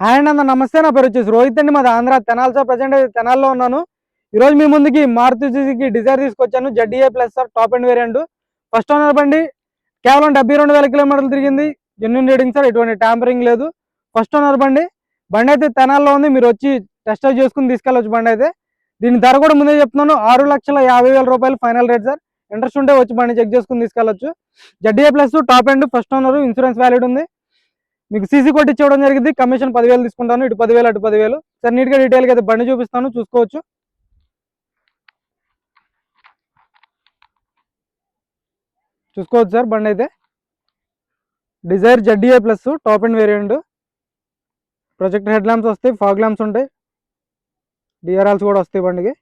Hi అండి నమస్తే. నా పేరు వచ్చేసి రోహిత్ అండి. మాది ఆంధ్ర తెనాల్సో. ప్రజెంట్ అయితే తెనాల్లో ఉన్నాను. ఈ రోజు మీ ముందుకి మారుతి సుజుకి డిజైర్ తీసుకొచ్చాను. ZDI plus sir top end variant first owner బండి కేవలం డెబ్బై రెండు వేల కిలోమీటర్లు తిరిగింది. జెన్యున్ రీడింగ్ సార్ ఎటువంటి ట్యాంపరింగ్ లేదు. ఫస్ట్ ఓనర్ బండి. బండి అయితే తెనాల్లో ఉంది. మీరు వచ్చి టెస్ట్ డ్రైవ్ చేసుకుని తీసుకెళ్ళవచ్చు బండి అయితే. దీని ధర కూడా ముందే చెప్తున్నాను. ఆరు లక్షల యాభై వేల రూపాయలు ఫైనల్ రేట్ సార్. ఇంట్రెస్ట్ ఉంటే వచ్చి బండి చెక్ చేసుకుని తీసుకెళ్ళచ్చు. జడ్డీఏ plus top and first owner insurance valid ఉంది. మీకు సీసీ కొట్టి జరిగింది. కమిషన్ పదివేలు తీసుకుంటాను. ఇటు పదివేలు అటు పదివేలు. సార్ నీట్గా డీటెయిల్గా డీటెయిల్ అయితే బండి చూపిస్తాను. చూసుకోవచ్చు. చూసుకోవచ్చు సార్ బండి అయితే. Dzire ZDI plus top end variant. Projector head lamps వస్తాయి ఫాగ్ ల్యాంప్స్ ఉంటాయి. డిఆర్ఆల్స్ కూడా వస్తాయి బండికి.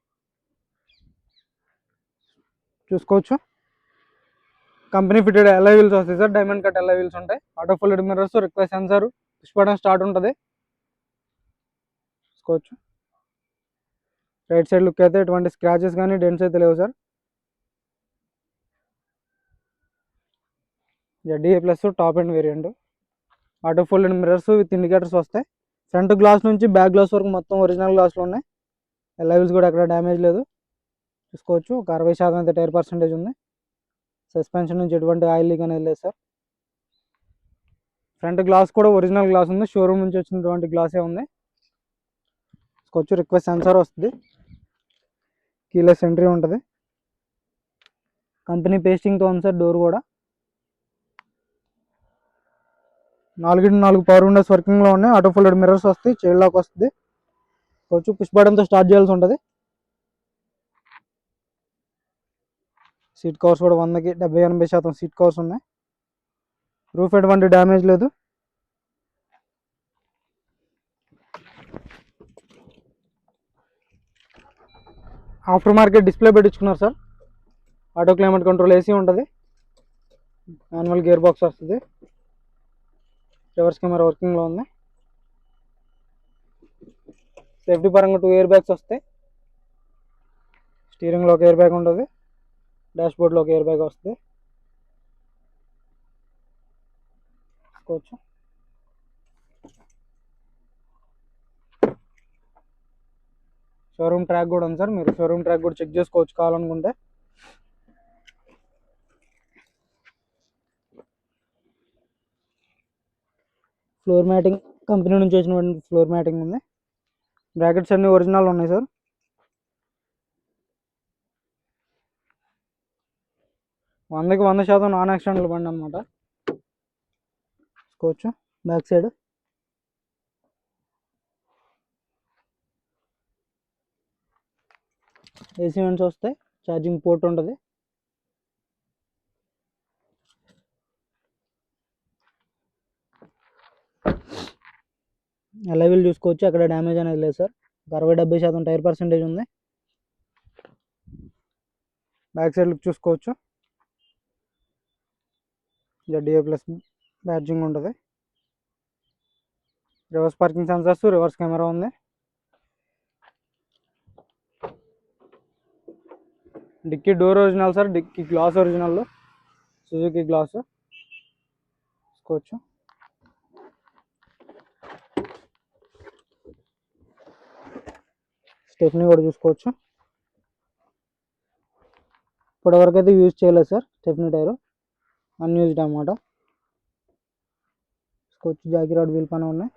చూసుకోవచ్చు. కంపెనీ ఫిటెడ్ ఎల్ఐ వీల్స్ వస్తాయి sir. Diamond cut alloy wheels ఉంటాయి. Auto fold mirrors request sensor push button start ఉంటుంది. చూసుకోవచ్చు రైట్ సైడ్ లుక్ అయితే ఎటువంటి స్క్రాచెస్ కానీ డెంట్స్ అయితే లేవు sir. ZDI plus top end variant auto folded mirrors with indicators వస్తాయి. ఫ్రంట్ గ్లాస్ నుంచి బ్యాక్ గ్లాస్ వరకు మొత్తం ఒరిజినల్ గ్లాస్లో ఉన్నాయి. ఎల్ఐవిల్స్ కూడా ఎక్కడ డ్యామేజ్ లేదు. చూసుకోవచ్చు ఒక అరవై శాతం అయితే టైర్ పర్సెంటేజ్ ఉంది. సస్పెన్షన్ నుంచి ఎటువంటి ఆయిల్ లీక్ అనేది లేదు సార్. ఫ్రంట్ గ్లాస్ కూడా ఒరిజినల్ గ్లాస్ ఉంది. షోరూమ్ నుంచి వచ్చినటువంటి గ్లాసే ఉంది. కొంచెం రిక్వెస్ట్ సెన్సార్ వస్తుంది. కీలెస్ ఎంట్రీ ఉంటుంది. కంపెనీ పేస్టింగ్తో ఉంది సార్ డోర్ కూడా. నాలుగు నాలుగు పవర్ విండోస్ వర్కింగ్లో ఉన్నాయి. ఆటో ఫోల్డెడ్ మిర్రర్స్ వస్తాయి. చైల్డ్ లాక్ వస్తుంది. కొంచెం పుష్ బటన్తో స్టార్ట్ చేయాల్సి ఉంటుంది. సీట్ కవర్స్ కూడా వందకి డెబ్బై ఎనభై శాతం సీట్ కవర్స్ ఉన్నాయి. రూఫ్ ఎటువంటి డ్యామేజ్ లేదు. After market display పెట్టించుకున్నారు sir. Auto climate control AC ఉంటుంది. మాన్యువల్ గేర్ బాక్స్ వస్తుంది రివర్స్ కెమెరా వర్కింగ్లో ఉంది. సేఫ్టీ పరంగా టూ ఇయర్ బ్యాగ్స్ వస్తాయి. స్టీరింగ్లో ఒక ఇయర్ బ్యాగ్ ఉంటుంది. బోర్డ్లో ఒక ఎయిర్ బ్యాగ్ వస్తుంది తీసుకోవచ్చు షోరూమ్ ట్రాక్ కూడా ఉంది సార్. మీరు షోరూమ్ ట్రాక్ కూడా చెక్ చేసుకోవచ్చు కావాలనుకుంటే. ఫ్లోర్ మ్యాటింగ్ కంపెనీ నుంచి వచ్చినటువంటి ఫ్లోర్ మ్యాటింగ్ ఉంది. బ్రాకెట్స్ అన్నీ ఒరిజినల్ ఉన్నాయి సార్. వందకి వంద శాతం నాన్ యాక్సిడెంట్లు బండి అనమాట చూసుకోవచ్చు. బ్యాక్ సైడ్ ఏసీ వెంట్స్ వస్తాయి ఛార్జింగ్ పోర్ట్ ఉంటుంది. లెవెల్ చూసుకోవచ్చు. అక్కడ డ్యామేజ్ అనేది లేదు సార్ అరవై డెబ్బై శాతం టైర్ పర్సెంటేజ్ ఉంది. బ్యాక్ సైడ్ లుక్ చూసుకోవచ్చు. జడ్డీఏ ప్లస్ బ్యాడ్జింగ్ ఉంటుంది. Reverse parking sensors reverse camera ఉంది. Dicky door original sir dicky glass original Suzuki glass చూసుకోవచ్చు స్టెప్ని కూడా చూసుకోవచ్చు. ఇప్పటివరకు అయితే యూజ్ చేయలేదు సార్ స్టెప్ని టైరు అన్యూజ్డ్ అన్నమాట. చూసుకోవచ్చు జాకీ రాడ్ వీల్ పైన ఉన్నాయి.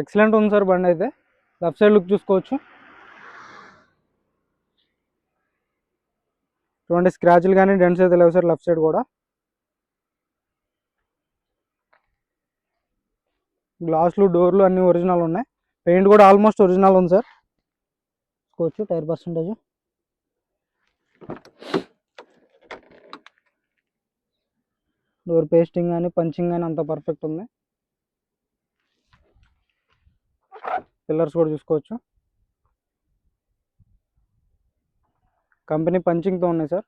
ఎక్సలెంట్ ఉంది సార్ బండి అయితే. లెఫ్ట్ సైడ్ లుక్ చూసుకోవచ్చు. చూడండి స్క్రాచ్లు కానీ డెంట్స్ అయితే లేవు సార్ లెఫ్ట్ సైడ్ కూడా. గ్లాసులు డోర్లు అన్నీ ఒరిజినల్ ఉన్నాయి. పెయింట్ కూడా ఆల్మోస్ట్ ఒరిజినల్ ఉంది సార్. చూసుకోవచ్చు టైర్ పర్సంటేజ్. డోర్ పేస్టింగ్ కానీ పంచింగ్ కానీ అంత పర్ఫెక్ట్ ఉంది. పిల్లర్స్ కూడా చూసుకోవచ్చు. కంపెనీ పంచింగ్తో ఉన్నాయి సార్.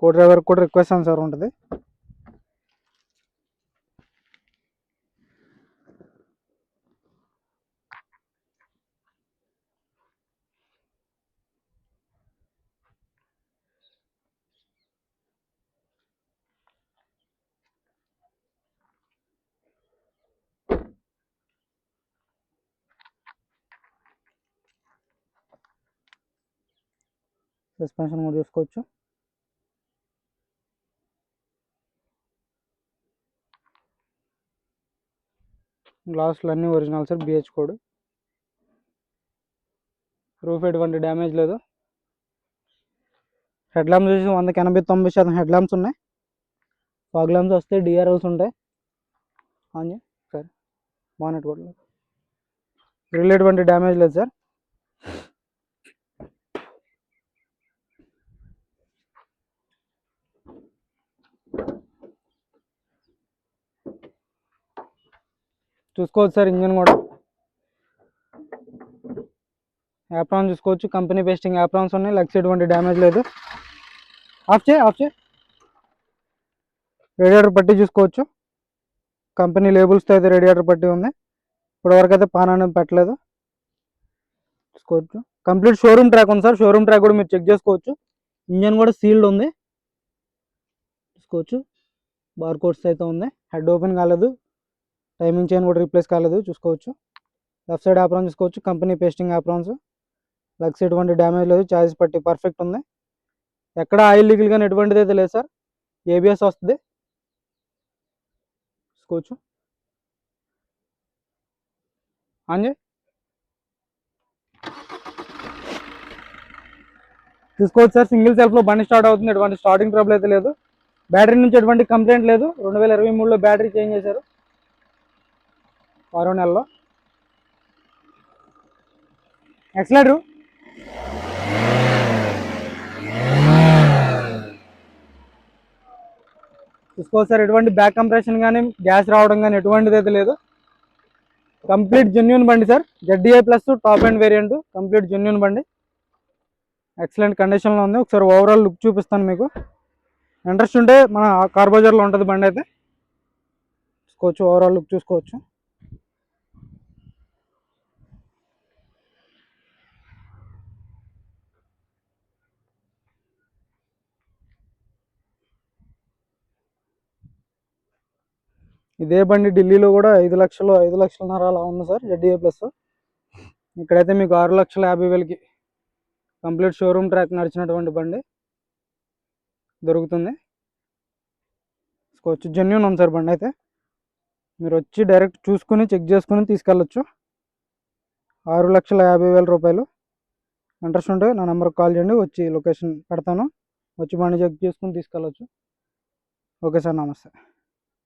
కో డ్రైవర్ కూడా రిక్వెస్ట్ ఆన్సర్ ఉంటుంది. సస్పెన్షన్ కూడా చూసుకోవచ్చు. గ్లాసులు అన్నీ original sir BH code roof ఎటువంటి డ్యామేజ్ లేదు. హెడ్ ల్యాంప్స్ వచ్చి వందకి ఎనభై తొంభై శాతం హెడ్ ల్యాంప్స్ ఉన్నాయి. ఫాగ్ ల్యాంప్స్ వస్తే డిఆర్ఎల్స్ ఉంటాయి. ఆన్ సరే. బానెట్ కూడా లేదు రిల్ ఎటువంటి డ్యామేజ్ లేదు సార్. చూసుకోవచ్చు సార్ ఇంజిన్ కూడా. యాప్రాన్ చూసుకోవచ్చు. కంపెనీ పేస్టింగ్ యాప్రాన్స్ ఉన్నాయి. లెగ్స్ ఎటువంటి డ్యామేజ్ లేదు. ఆఫ్ చేయి ఆఫ్ చేయి. రేడియేటర్ పట్టి చూసుకోవచ్చు. కంపెనీ లేబుల్స్తో అయితే రేడియేటర్ పట్టి ఉంది. ఇప్పటివరకు అయితే పాన్ అనేది పెట్టలేదు. చూసుకోవచ్చు. కంప్లీట్ షోరూమ్ ట్రాక్ ఉంది సార్. షోరూమ్ ట్రాక్ కూడా మీరు చెక్ చేసుకోవచ్చు. ఇంజన్ కూడా సీల్డ్ ఉంది. చూసుకోవచ్చు. బార్ కోడ్స్ అయితే ఉంది. హెడ్ ఓపెన్ కాలేదు. టైమింగ్ చైన్ కూడా రీప్లేస్ కాలేదు చూసుకోవచ్చు. లెఫ్ట్ సైడ్ ఆప్రాన్ చూసుకోవచ్చు కంపెనీ పేస్టింగ్ ఆప్రాన్స్. లగ్స్ ఎటువంటి డ్యామేజ్ లేదు చార్జెస్ పట్టి పర్ఫెక్ట్ ఉంది. ఎక్కడ ఆయిల్ లీకులు కానీ ఎటువంటిది అయితే లేదు సార్. ఏబిఎస్ వస్తుంది. చూసుకోవచ్చు. అంజే చూసుకోవచ్చు సార్ సింగిల్ సెల్ఫ్లో బండి స్టార్ట్ అవుతుంది. ఎటువంటి స్టార్టింగ్ ట్రబుల్ అయితే లేదు. బ్యాటరీ నుంచి ఎటువంటి కంప్లైంట్ లేదు. రెండు వేల ఇరవై మూడులో బ్యాటరీ చేంజ్ చేశారు. ఆరో నెలలో. ఎక్సలేటరు చూసుకోవచ్చు సార్ ఎటువంటి బ్యాక్ కంప్రెషన్ కానీ గ్యాస్ రావడం కానీ ఎటువంటిది అయితే లేదు. కంప్లీట్ జెన్యున్ బండి sir. ZDA plus top and variant complete genuine బండి. ఎక్సలెంట్ కండిషన్లో ఉంది. ఒకసారి ఓవరాల్ లుక్ చూపిస్తాను మీకు. ఇంట్రెస్ట్ ఉంటే మన కార్ బజార్లో ఉంటుంది బండి అయితే. చూసుకోవచ్చు ఓవరాల్ లుక్ చూసుకోవచ్చు. ఇదే బండి ఢిల్లీలో కూడా ఐదు లక్షలు ఐదు లక్షలన్నర అలా ఉంది సార్ జడ్డీఏ ప్లస్ ఇక్కడైతే మీకు ఆరు లక్షల యాభై వేలకి కంప్లీట్ షోరూమ్ ట్రాక్ నడిచినటువంటి బండి దొరుకుతుంది. వచ్చి జెన్యున్ ఉంది సార్ బండి అయితే. మీరు వచ్చి డైరెక్ట్ చూసుకుని చెక్ చేసుకుని తీసుకెళ్ళొచ్చు. ఆరు లక్షల యాభై వేల రూపాయలు. ఇంట్రెస్ట్ ఉంటే నా నెంబర్కి కాల్ చేయండి వచ్చి లొకేషన్ పెడతాను. వచ్చి బండి చెక్ చేసుకుని తీసుకెళ్ళొచ్చు. ఓకే సార్ నమస్తే.